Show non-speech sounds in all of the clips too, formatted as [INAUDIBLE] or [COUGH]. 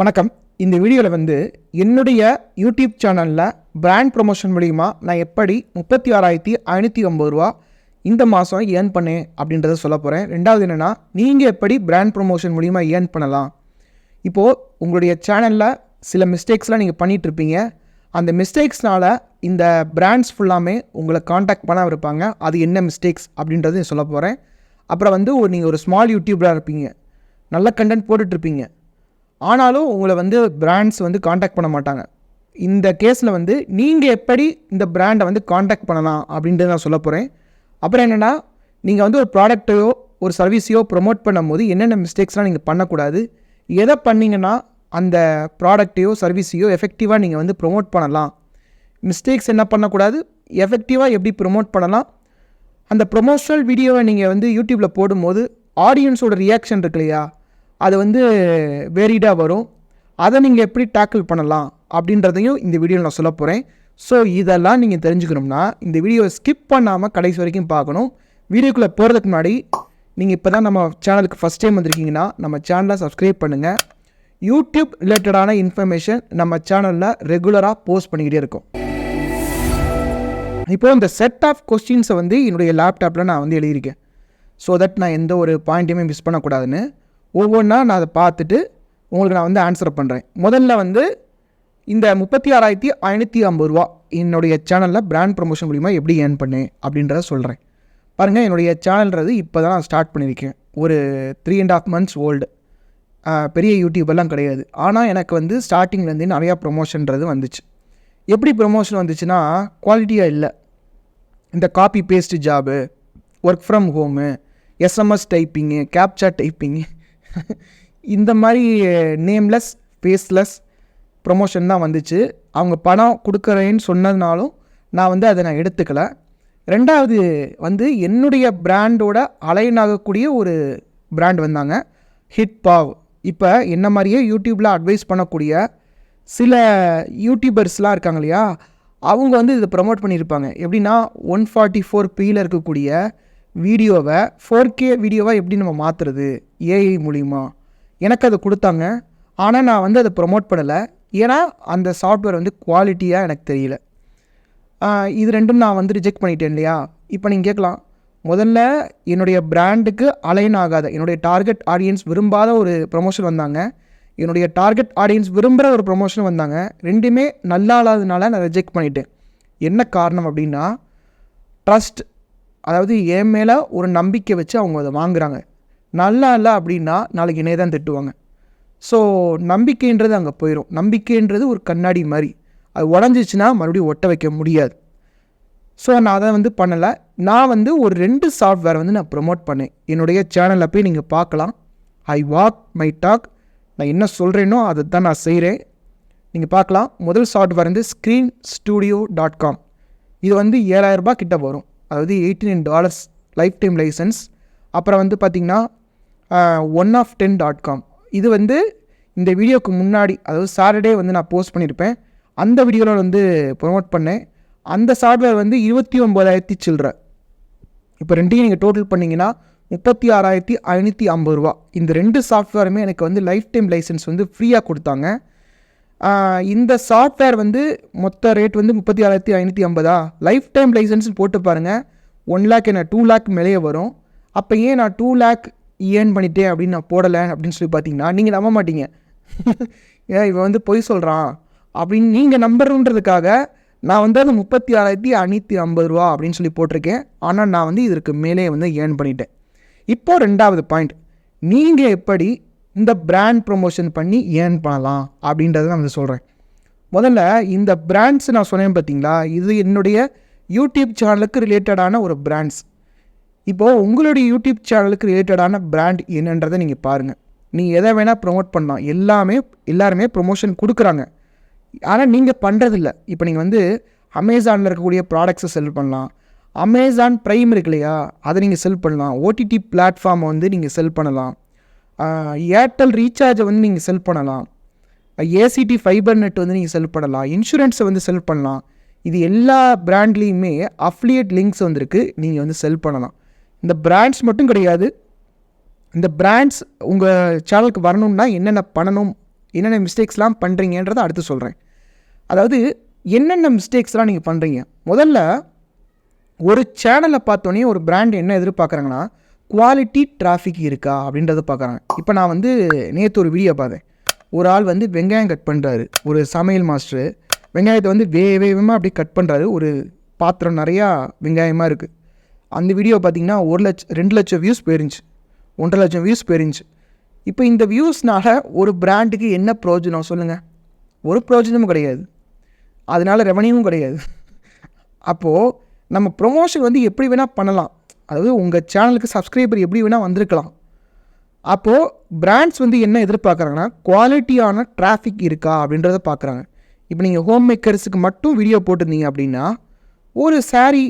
வணக்கம். இந்த வீடியோவில் வந்து என்னுடைய யூடியூப் சேனலில் பிராண்ட் ப்ரொமோஷன் மூலிமா நான் எப்படி முப்பத்தி ஆறாயிரத்தி ஐநூற்றி ஐம்பது ரூபா இந்த மாதம் ஏர்ன் பண்ணேன் அப்படின்றத சொல்ல போகிறேன் ரெண்டாவது என்னென்னா நீங்கள் எப்படி பிராண்ட் ப்ரொமோஷன் மூலிமா ஏர்ன் பண்ணலாம். இப்போது உங்களுடைய சேனலில் சில மிஸ்டேக்ஸ்லாம் நீங்கள் பண்ணிகிட்ருப்பீங்க அந்த மிஸ்டேக்ஸ்னால் இந்த பிராண்ட்ஸ் ஃபுல்லாமே உங்களை காண்டாக்ட் பண்ண இருப்பாங்க. அது என்ன மிஸ்டேக்ஸ் அப்படின்றது சொல்ல போகிறேன் அப்புறம் வந்து ஒரு நீங்கள் ஒரு ஸ்மால் யூடியூபராக இருப்பீங்க. நல்ல கண்டென்ட் போட்டுட்ருப்பீங்க ஆனாலும் உங்களை வந்து பிராண்ட்ஸ் வந்து காண்டாக்ட் பண்ண மாட்டாங்க. இந்த கேஸில் வந்து நீங்கள் எப்படி இந்த பிராண்டை வந்து காண்டாக்ட் பண்ணலாம் அப்படின்றது நான் சொல்ல போகிறேன் அப்புறம் என்னென்னா நீங்கள் வந்து ஒரு ப்ராடக்ட்டையோ ஒரு சர்வீஸையோ ப்ரொமோட் பண்ணும்போது என்னென்ன மிஸ்டேக்ஸ்லாம் நீங்கள் பண்ணக்கூடாது. எதை பண்ணிங்கன்னா அந்த ப்ராடக்ட்டையோ சர்வீஸையோ எஃபெக்டிவாக நீங்கள் வந்து ப்ரொமோட் பண்ணலாம். மிஸ்டேக்ஸ் என்ன பண்ணக்கூடாது? எஃபெக்டிவாக எப்படி ப்ரொமோட் பண்ணலாம்? அந்த ப்ரொமோஷனல் வீடியோவை நீங்கள் வந்து யூடியூப்பில் போடும்போது ஆடியன்ஸோட ரியாக்ஷன் இருக்கு இல்லையா? அது வந்து வேரிடாக வரும். அதை நீங்கள் எப்படி டேக்கிள் பண்ணலாம் அப்படின்றதையும் இந்த வீடியோவில் நான் சொல்ல போகிறேன் ஸோ இதெல்லாம் நீங்கள் தெரிஞ்சுக்கணும்னா இந்த வீடியோவை ஸ்கிப் பண்ணாமல் கடைசி வரைக்கும் பார்க்கணும். வீடியோக்குள்ளே போகிறதுக்கு முன்னாடி நீங்கள் இப்போ தான் நம்ம சேனலுக்கு ஃபஸ்ட் டைம் வந்திருக்கீங்கன்னா நம்ம சேனலை சப்ஸ்கிரைப் பண்ணுங்கள் யூடியூப் ரிலேட்டடான இன்ஃபர்மேஷன் நம்ம சேனலில் ரெகுலராக போஸ்ட் பண்ணிக்கிட்டே இருக்கோம். இப்போ இந்த செட் ஆஃப் கொஸ்டின்ஸை வந்து என்னுடைய லேப்டாப்பில் நான் வந்து எழுதியிருக்கேன். ஸோ தட் நான் எந்த ஒரு பாயிண்ட்டையுமே மிஸ் பண்ணக்கூடாதுன்னு. ஒவ்வொன்றா நான் அதை பார்த்துட்டு உங்களுக்கு நான் வந்து ஆன்சர் பண்ணுறேன் முதல்ல வந்து இந்த முப்பத்தி ஆறாயிரத்தி ஐநூற்றி ஐம்பது ரூபா என்னுடைய சேனலில் பிராண்ட் ப்ரொமோஷன் மூலிமா எப்படி ஏர்ன் பண்ணேன் அப்படின்றத சொல்கிறேன் பாருங்கள் என்னுடைய சேனல்ன்றது இப்போ தான் நான் ஸ்டார்ட் பண்ணியிருக்கேன். ஒரு three and half months old பெரிய யூடியூபெல்லாம் கிடையாது. ஆனால் எனக்கு வந்து ஸ்டார்டிங்லேருந்தே நிறையா ப்ரொமோஷன்றது வந்துச்சு. எப்படி ப்ரொமோஷன் வந்துச்சுன்னா குவாலிட்டியாக இல்லை. இந்த copy paste job work from home SMS typing captcha typing இந்த மாதிரி நேம்லெஸ் ஃபேஸ்லெஸ் ப்ரொமோஷன் தான் வந்துச்சு. அவங்க பணம் கொடுக்குறேன்னு சொன்னதுனாலும் நான் வந்து அதை நான் எடுத்துக்கல. ரெண்டாவது வந்து என்னுடைய பிராண்டோட அலைன் ஆகக்கூடிய ஒரு பிராண்ட் வந்தாங்க. ஹிட் பாவ் இப்போ என்ன மாதிரியே யூடியூப்பில் அட்வைஸ் பண்ணக்கூடிய சில யூடியூபர்ஸ்லாம் இருக்காங்க இல்லையா? அவங்க வந்து இதை ப்ரமோட் பண்ணியிருப்பாங்க. எப்படின்னா ஒன் ஃபார்ட்டி ஃபோர் பியில் இருக்கக்கூடிய வீடியோவை ஃபோர் கே வீடியோவை எப்படி நம்ம மாற்றுறது ஏஐ மூலிமா எனக்கு அதை கொடுத்தாங்க. ஆனால் நான் வந்து அதை ப்ரொமோட் பண்ணலை. ஏன்னா அந்த சாஃப்ட்வேர் வந்து குவாலிட்டியாக எனக்கு தெரியல. இது ரெண்டும் நான் வந்து ரிஜெக்ட் பண்ணிட்டேன் இல்லையா? இப்போ நீங்கள் கேட்கலாம். முதல்ல என்னுடைய பிராண்டுக்கு அலைன் ஆகாத என்னுடைய டார்கெட் ஆடியன்ஸ் விரும்பாத ஒரு ப்ரொமோஷன் வந்தாங்க. என்னுடைய டார்கெட் ஆடியன்ஸ் விரும்புகிற ஒரு ப்ரொமோஷன் வந்தாங்க. ரெண்டுமே நல்லா இல்லாததுனால நான் ரிஜெக்ட் பண்ணிட்டேன். என்ன காரணம் அப்படின்னா ட்ரஸ்ட் அதாவது என் மேலே ஒரு நம்பிக்கை வச்சு அவங்க அதை வாங்குறாங்க. நல்லா இல்லை அப்படின்னா நாளைக்கு என்னைய தான் திட்டுவாங்க. ஸோ நம்பிக்கைன்றது அங்கே போயிடும் நம்பிக்கைன்றது ஒரு கண்ணாடி மாதிரி. அது உடஞ்சிச்சின்னா மறுபடியும் ஒட்ட வைக்க முடியாது. ஸோ நான் அதை வந்து பண்ணலை. நான் வந்து ஒரு ரெண்டு சாஃப்ட்வேர் வந்து நான் ப்ரொமோட் பண்ணேன். என்னுடைய சேனலில் போய் நீங்கள் பார்க்கலாம். ஐ வாக் மை டாக் நான் என்ன சொல்கிறேனோ அதை தான் நான் செய்கிறேன் நீங்கள் பார்க்கலாம். முதல் சாஃப்ட்வேர் வந்து ஸ்க்ரீன் ஸ்டூடியோ டாட் காம் இது வந்து ஏழாயிரரூபா கிட்ட வரும். அதாவது eighty nine dollars lifetime license அப்புறம் வந்து பார்த்திங்கன்னா one of ten dot com இது வந்து இந்த வீடியோக்கு முன்னாடி அதாவது சாட்டர்டே வந்து நான் போஸ்ட் பண்ணியிருப்பேன் அந்த வீடியோவில் வந்து ப்ரொமோட் பண்ணேன். அந்த சாஃப்ட்வேர் வந்து இருபத்தி ஒம்பதாயிரத்தி சில்லற இப்போ ரெண்டையும் நீங்கள் டோட்டல் பண்ணிங்கன்னா முப்பத்தி ஆறாயிரத்தி ஐநூற்றி ஐம்பது ரூபா. இந்த ரெண்டு சாஃப்ட்வேருமே எனக்கு வந்து லைஃப் டைம் லைசன்ஸ் வந்து ஃப்ரீயாக கொடுத்தாங்க. இந்த சாஃப்ட்வேர் வந்து மொத்த ரேட் வந்து முப்பத்தி ஆறாயிரத்தி ஐநூற்றி ஐம்பதா? லைஃப் டைம் லைசன்ஸ் போட்டு பாருங்கள் ஒன் லேக் என்ன டூ லேக் மேலேயே வரும். அப்போ ஏன் நான் டூ லேக் ஏர்ன் பண்ணிட்டேன் அப்படின்னு நான் போடலை அப்படின்னு சொல்லி பார்த்தீங்கன்னா நீங்கள் நம்ப மாட்டீங்க. [LAUGHS] ஏன் இவன் வந்து பொய் சொல்கிறான் அப்படின்னு நீங்கள் நம்புறன்றதுக்காக நான் வந்து அது முப்பத்தி ஆறாயிரத்தி ஐநூற்றி ஐம்பது ரூபா அப்படின்னு சொல்லி போட்டிருக்கேன். ஆனால் நான் வந்து இதற்கு மேலே வந்து ஏர்ன் பண்ணிட்டேன். இப்போது ரெண்டாவது பாயிண்ட் நீங்கள் எப்படி இந்த பிராண்ட் ப்ரொமோஷன் பண்ணி ஏர்ன் பண்ணலாம் அப்படின்றத நான் வந்து சொல்கிறேன் முதல்ல இந்த பிராண்ட்ஸ் நான் சொன்னேன் பார்த்தீங்களா இது என்னுடைய யூடியூப் சேனலுக்கு ரிலேட்டடான ஒரு பிராண்ட்ஸ் இப்போது உங்களுடைய யூடியூப் சேனலுக்கு ரிலேட்டடான பிராண்ட் என்னன்றதை நீங்கள் பாருங்கள் நீங்கள் எதை வேணால் ப்ரொமோட் பண்ணலாம். எல்லாமே எல்லாருமே ப்ரொமோஷன் கொடுக்குறாங்க. ஆனால் நீங்கள் பண்ணுறதில்ல இப்போ நீங்கள் வந்து அமேசானில் இருக்கக்கூடிய ப்ராடக்ட்ஸை செல் பண்ணலாம். அமேசான் ப்ரைம் இருக்கு இல்லையா? அதை நீங்கள் செல் பண்ணலாம். ஓடிடி பிளாட்ஃபார்மை வந்து நீங்கள் செல் பண்ணலாம். ஏர்டெல் ரீசார்ஜை வந்து நீங்கள் செல் பண்ணலாம். ஏசிடி ஃபைபர் நெட் வந்து நீங்கள் செல் பண்ணலாம். இன்சூரன்ஸை வந்து செல் பண்ணலாம். இது எல்லா பிராண்ட்லேயுமே அஃப்லியேட் லிங்க்ஸ் வந்திருக்கு. நீங்கள் வந்து செல் பண்ணலாம். இந்த பிராண்ட்ஸ் மட்டும் கிடையாது. இந்த பிராண்ட்ஸ் உங்கள் சேனலுக்கு வரணும்னா என்னென்ன பண்ணணும் என்னென்ன மிஸ்டேக்ஸ்லாம் பண்ணுறீங்கன்றதை அடுத்து சொல்கிறேன் அதாவது என்னென்ன மிஸ்டேக்ஸ்லாம் நீங்கள் பண்ணுறீங்க முதல்ல ஒரு சேனலை பார்த்தோன்னே ஒரு பிராண்ட் என்ன எதிர்பார்க்குறாங்கன்னா குவாலிட்டி டிராஃபிக் இருக்கா அப்படின்றத பார்க்குறாங்க. இப்போ நான் வந்து நேற்று ஒரு வீடியோ பார்த்தேன். ஒரு ஆள் வந்து வெங்காயம் கட் பண்ணுறாரு ஒரு சமையல் மாஸ்டரு வெங்காயத்தை வந்து வே வேகமாக அப்படியே கட் பண்ணுறாரு ஒரு பாத்திரம் நிறையா வெங்காயமாக இருக்குது அந்த வீடியோ பார்த்தீங்கன்னா ஒரு லட்சம் ரெண்டு லட்சம் வியூஸ் போயிருந்துச்சு. ஒன்றரை லட்சம் வியூஸ் போயிருந்துச்சு. இப்போ இந்த வியூஸ்னால் ஒரு பிராண்டுக்கு என்ன ப்ரோஜனம் சொல்லுங்கள் ஒரு ப்ரோஜனமும் கிடையாது. அதனால ரெவன்யூவும் கிடையாது. அப்போது நம்ம ப்ரொமோஷன் வந்து எப்படி வேணால் பண்ணலாம். அதாவது உங்கள் சேனலுக்கு சப்ஸ்கிரைபர் எப்படி வேணால் வந்திருக்கலாம். அப்போது பிராண்ட்ஸ் வந்து என்ன எதிர்பார்க்குறாங்கன்னா குவாலிட்டியான டிராஃபிக் இருக்கா அப்படின்றத பார்க்குறாங்க இப்போ நீங்கள் ஹோம் மேக்கர்ஸுக்கு மட்டும் வீடியோ போட்டிருந்தீங்க அப்படின்னா ஒரு சாரீ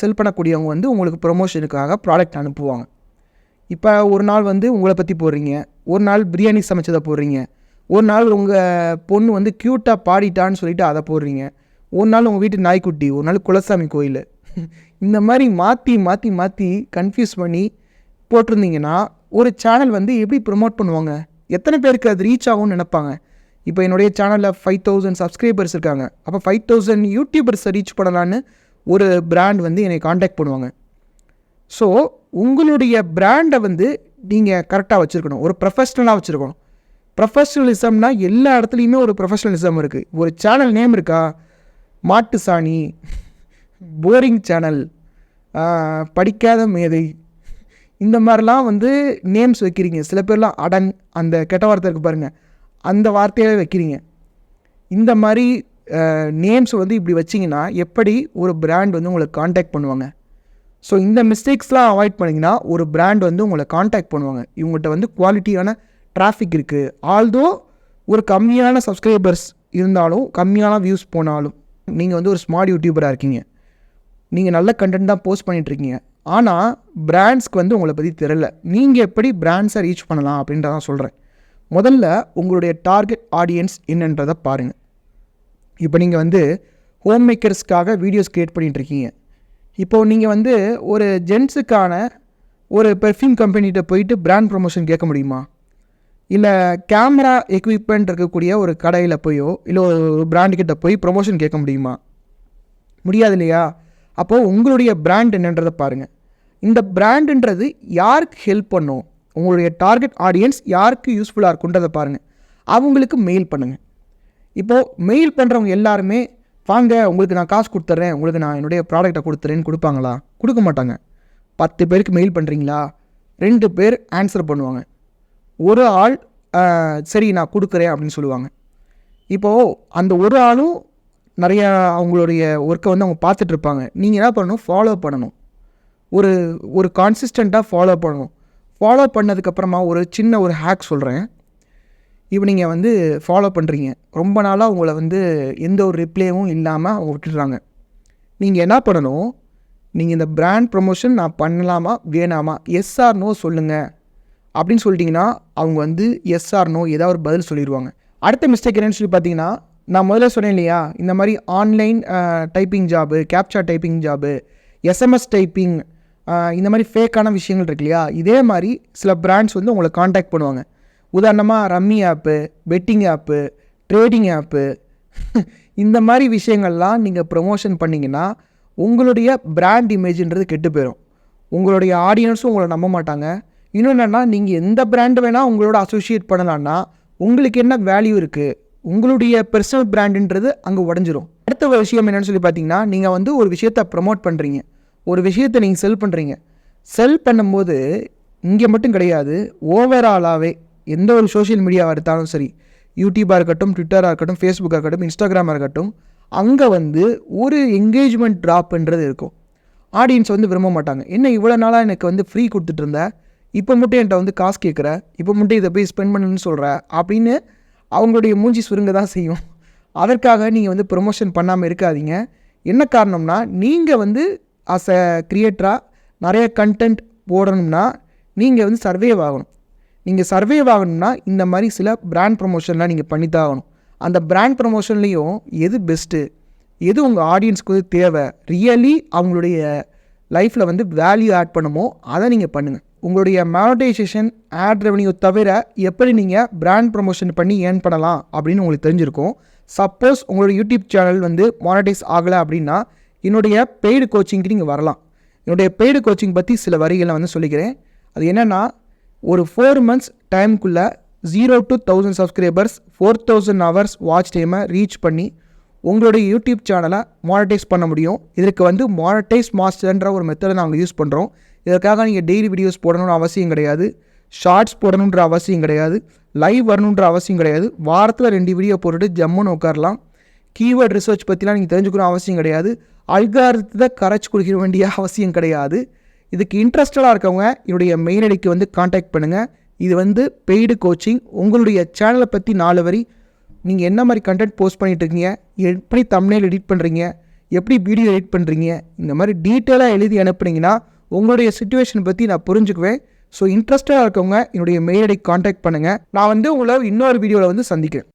செல் பண்ணக்கூடியவங்க வந்து உங்களுக்கு ப்ரொமோஷனுக்காக ப்ராடக்ட் அனுப்புவாங்க. இப்போ ஒரு நாள் வந்து உங்களை பற்றி போடுறீங்க ஒரு நாள் பிரியாணி சமைச்சதை போடுறீங்க ஒரு நாள் உங்கள் பொண்ணு வந்து க்யூட்டாக பாடிட்டான்னு சொல்லிட்டு அதை போடுறீங்க ஒரு நாள் உங்கள் வீட்டு நாய்க்குட்டி ஒரு நாள் குலசாமி கோயில் இந்த மாதிரி மாற்றி மாற்றி மாற்றி கன்ஃபியூஸ் பண்ணி போட்டிருந்தீங்கன்னா ஒரு சேனல் வந்து எப்படி ப்ரொமோட் பண்ணுவாங்க? எத்தனை பேருக்கு அது ரீச் ஆகும்னு நினைப்பாங்க? இப்போ என்னுடைய சேனலில் ஃபைவ் தௌசண்ட் சப்ஸ்கிரைபர்ஸ் இருக்காங்க. அப்போ ஃபைவ் தௌசண்ட் யூடியூபர்ஸை ரீச் பண்ணலான்னு ஒரு பிராண்ட் வந்து என்னை காண்டாக்ட் பண்ணுவாங்க. ஸோ உங்களுடைய பிராண்டை வந்து நீங்கள் கரெக்டாக வச்சுருக்கணும். ஒரு ப்ரொஃபஷ்னலாக வச்சுருக்கணும். ப்ரொஃபஷ்னலிசம்னா எல்லா இடத்துலையுமே ஒரு ப்ரொஃபஷ்னலிசம் இருக்குது ஒரு சேனல் நேம் இருக்கா? மாட்டு சாணி போரிங் சேனல் படிக்காத மேதை. இந்த மாதிரிலாம் வந்து நேம்ஸ் வைக்கிறீங்க. சில பேர்லாம் அடன் அந்த கெட்ட வார்த்தை இருக்கு பாருங்கள் அந்த வார்த்தையாகவே வைக்கிறீங்க. இந்த மாதிரி நேம்ஸ் வந்து இப்படி வச்சிங்கன்னா எப்படி ஒரு பிராண்ட் வந்து உங்களை காண்டாக்ட் பண்ணுவாங்க? ஸோ இந்த மிஸ்டேக்ஸ்லாம் அவாய்ட் பண்ணிங்கன்னா ஒரு பிராண்ட் வந்து உங்களை காண்டாக்ட் பண்ணுவாங்க. இவங்கள்ட்ட வந்து குவாலிட்டியான டிராஃபிக் இருக்குது ஆல்தோ ஒரு கம்மியான சப்ஸ்கிரைபர்ஸ் இருந்தாலும் கம்மியான வியூஸ் போனாலும் நீங்கள் வந்து ஒரு ஸ்மார்ட் யூடியூபராக இருக்கீங்க. நீங்கள் நல்ல கண்டென்ட் தான் போஸ்ட் பண்ணிகிட்ருக்கீங்க ஆனால் பிராண்ட்ஸ்க்கு வந்து உங்களை பற்றி தெரில நீங்கள் எப்படி பிராண்ட்ஸை ரீச் பண்ணலாம் அப்படின்றதான் சொல்கிறேன் முதல்ல உங்களுடைய டார்கெட் ஆடியன்ஸ் என்னன்றதை பாருங்கள் இப்போ நீங்கள் வந்து ஹோம் மேக்கர்ஸ்க்காக வீடியோஸ் க்ரியேட் பண்ணிகிட்ருக்கீங்க இப்போது நீங்கள் வந்து ஒரு ஜென்ஸுக்கான ஒரு பெர்ஃப்யூம் கம்பெனிகிட்ட போயிட்டு பிராண்ட் ப்ரொமோஷன் கேட்க முடியுமா? இல்லை கேமரா எக்யூப்மெண்ட் இருக்கக்கூடிய ஒரு கடையில் போயோ இல்லை ஒரு பிராண்டுக்கிட்ட போய் ப்ரொமோஷன் கேட்க முடியுமா? முடியாது இல்லையா? அப்போது உங்களுடைய பிராண்ட் என்னன்றதை பாருங்கள் இந்த பிராண்டுன்றது யாருக்கு ஹெல்ப் பண்ணும்? உங்களுடைய டார்கெட் ஆடியன்ஸ் யாருக்கு யூஸ்ஃபுல்லாக இருக்குன்றதை பாருங்கள் அவங்களுக்கு மெயில் பண்ணுங்கள் இப்போது மெயில் பண்ணுறவங்க எல்லாருமே வாங்க உங்களுக்கு நான் காசு கொடுத்துட்றேன் உங்களுக்கு நான் என்னுடைய ப்ராடக்ட்டை கொடுத்துறேன்னு கொடுப்பாங்களா? கொடுக்க மாட்டாங்க. பத்து பேருக்கு மெயில் பண்ணுறீங்களா ரெண்டு பேர் ஆன்சர் பண்ணுவாங்க. ஒரு ஆள் சரி நான் கொடுக்குறேன் அப்படின்னு சொல்லுவாங்க. இப்போது அந்த ஒரு ஆளும் நிறையா அவங்களுடைய ஒர்க்கை வந்து அவங்க பார்த்துட்ருப்பாங்க. நீங்கள் என்ன பண்ணணும்? ஃபாலோ பண்ணணும். ஒரு ஒரு கான்சிஸ்டண்ட்டாக ஃபாலோ பண்ணணும். ஃபாலோ பண்ணதுக்கப்புறமா ஒரு சின்ன ஒரு ஹேக் சொல்கிறேன் இப்போ நீங்கள் வந்து ஃபாலோ பண்ணுறீங்க ரொம்ப நாளாக உங்களை வந்து எந்த ஒரு ரிப்ளேவும் இல்லாமல் அவங்க விட்டுடுறாங்க. நீங்கள் என்ன பண்ணணும்? நீங்கள் இந்த பிராண்ட் ப்ரொமோஷன் நான் பண்ணலாமா? வேணாமா? எஸ்ஆர் நோ சொல்லுங்கள் அப்படின்னு சொல்லிட்டிங்கன்னா அவங்க வந்து எஸ்ஆர் நோ ஏதாவது ஒரு பதில் சொல்லிடுவாங்க. அடுத்த மிஸ்டேக் என்னன்னு சொல்லி பார்த்தீங்கன்னா நான் முதல்ல சொன்னேன் இல்லையா? இந்த மாதிரி online typing job captcha typing job SMS typing இந்த மாதிரி ஃபேக்கான விஷயங்கள் இருக்கு இல்லையா? இதே மாதிரி சில பிராண்ட்ஸ் வந்து உங்களை காண்டாக்ட் பண்ணுவாங்க. உதாரணமாக rummy app betting app trading app இந்த மாதிரி விஷயங்கள்லாம் நீங்கள் ப்ரொமோஷன் பண்ணிங்கன்னா உங்களுடைய பிராண்ட் இமேஜ்ன்றது கெட்டு போயிடும் உங்களுடைய ஆடியன்ஸும் உங்களை நம்ப மாட்டாங்க. இன்னும் என்னென்னா நீங்கள் எந்த பிராண்டு வேணால் உங்களோட அசோசியேட் பண்ணலான்னா உங்களுக்கு என்ன வேல்யூ இருக்குது உங்களுடைய பர்சனல் பிராண்டுன்றது அங்கே உடஞ்சிரும். அடுத்த ஒரு விஷயம் என்னென்னு சொல்லி பார்த்தீங்கன்னா நீங்கள் வந்து ஒரு விஷயத்தை ப்ரமோட் பண்ணுறீங்க ஒரு விஷயத்தை நீங்கள் செல் பண்ணுறீங்க செல் பண்ணும்போது இங்கே மட்டும் கிடையாது ஓவராலாகவே எந்த ஒரு சோஷியல் மீடியாவாக எடுத்தாலும் சரி யூடியூப்பாக இருக்கட்டும் ட்விட்டராக இருக்கட்டும் ஃபேஸ்புக்காக இருக்கட்டும் இன்ஸ்டாகிராமாக இருக்கட்டும் அங்கே வந்து ஒரு என்கேஜ்மெண்ட் ட்ராப்ன்றது இருக்கும். ஆடியன்ஸ் வந்து விரும்ப மாட்டாங்க. என்ன இவ்வளோ நாளாக எனக்கு வந்து ஃப்ரீ கொடுத்துட்டு இருந்த? இப்போ மட்டும் என்கிட்ட வந்து காசு கேட்குற இப்போ மட்டும் இதை போய் ஸ்பெண்ட் பண்ணுன்னு சொல்கிற அப்படின்னு அவங்களுடைய மூஞ்சி சுருங்க தான் செய்யும். அதற்காக நீங்கள் வந்து ப்ரொமோஷன் பண்ணாமல் இருக்காதீங்க. என்ன காரணம்னா நீங்கள் வந்து அஸ் அ க்ரியேட்டராக நிறைய கண்டென்ட் போடணும்னா நீங்கள் வந்து சர்வேவ் ஆகணும் நீங்கள் சர்வேவ் ஆகணும்னா இந்த மாதிரி சில பிராண்ட் ப்ரொமோஷன்லாம் நீங்கள் பண்ணித்தான் ஆகணும். அந்த பிராண்ட் ப்ரொமோஷன்லேயும் எது பெஸ்ட்டு எது உங்கள் ஆடியன்ஸ்க்கு வந்து தேவை ரியலி அவங்களுடைய லைஃப்பில் வந்து வேல்யூ ஆட் பண்ணுமோ அதை நீங்கள் பண்ணுங்கள் உங்களுடைய மானடைசேஷன் ஆட் ரெவன்யூ தவிர எப்படி நீங்கள் பிராண்ட் ப்ரமோஷன் பண்ணி ஏர்ன் பண்ணலாம் அப்படின்னு உங்களுக்கு தெரிஞ்சிருக்கும். சப்போஸ் உங்களோட யூடியூப் சேனல் வந்து மானடைஸ் ஆகலை அப்படின்னா என்னுடைய பெய்டு கோச்சிங்க்கு நீங்கள் வரலாம். என்னுடைய பெய்டு கோச்சிங் பற்றி சில வரிகளை வந்து சொல்லிக்கிறேன். அது என்னென்னா ஒரு four months டைமுக்குள்ளே zero to thousand subscribers four thousand hours watch டைமை ரீச் பண்ணி உங்களுடைய யூடியூப் சேனலை மானிட்டைஸ் பண்ண முடியும். இதற்கு வந்து மானிட்டைஸ் மாஸ்டர்ன்ற ஒரு மெத்தடை நாங்கள் யூஸ் பண்ணுறோம் இதற்காக நீங்கள் டெய்லி வீடியோஸ் போடணும்னு அவசியம் கிடையாது. ஷார்ட்ஸ் போடணுன்ற அவசியம் கிடையாது. லைவ் வரணுன்ற அவசியம் கிடையாது. வாரத்தில் ரெண்டு வீடியோ போட்டுட்டு ஜம்முன்னு உட்காரலாம். கீவேர்ட் ரிசர்ச் பற்றிலாம் நீங்கள் தெரிஞ்சுக்கணும் அவசியம் கிடையாது. அல்காரத்தை கரைச்சி கொடுக்க வேண்டிய அவசியம் கிடையாது. இதுக்கு இன்ட்ரெஸ்டடாக இருக்கவங்க என்னுடைய மெயில் ஐடிக்கு வந்து காண்டாக்ட் பண்ணுங்கள் இது வந்து பெய்டு கோச்சிங் உங்களுடைய சேனலை பற்றி நாலு வரி. நீங்கள் என்ன மாதிரி கண்டென்ட் போஸ்ட் பண்ணிகிட்ருக்கீங்க இருக்கீங்க? எப்படி தம்ப்நெயில் எடிட் பண்ணுறீங்க எப்படி வீடியோ எடிட் பண்ணுறீங்க இந்த மாதிரி டீட்டெயிலாக எழுதி அனுப்புனீங்கன்னா உங்களுடைய சுச்சுவேஷன் பற்றி நான் புரிஞ்சுக்குவேன். ஸோ இன்ட்ரெஸ்டாக இருக்கவங்க என்னுடைய மெயில் ஐடி காண்டாக்ட் பண்ணுங்கள் நான் வந்து உங்களை இன்னொரு வீடியோவில் வந்து சந்திக்கிறேன்.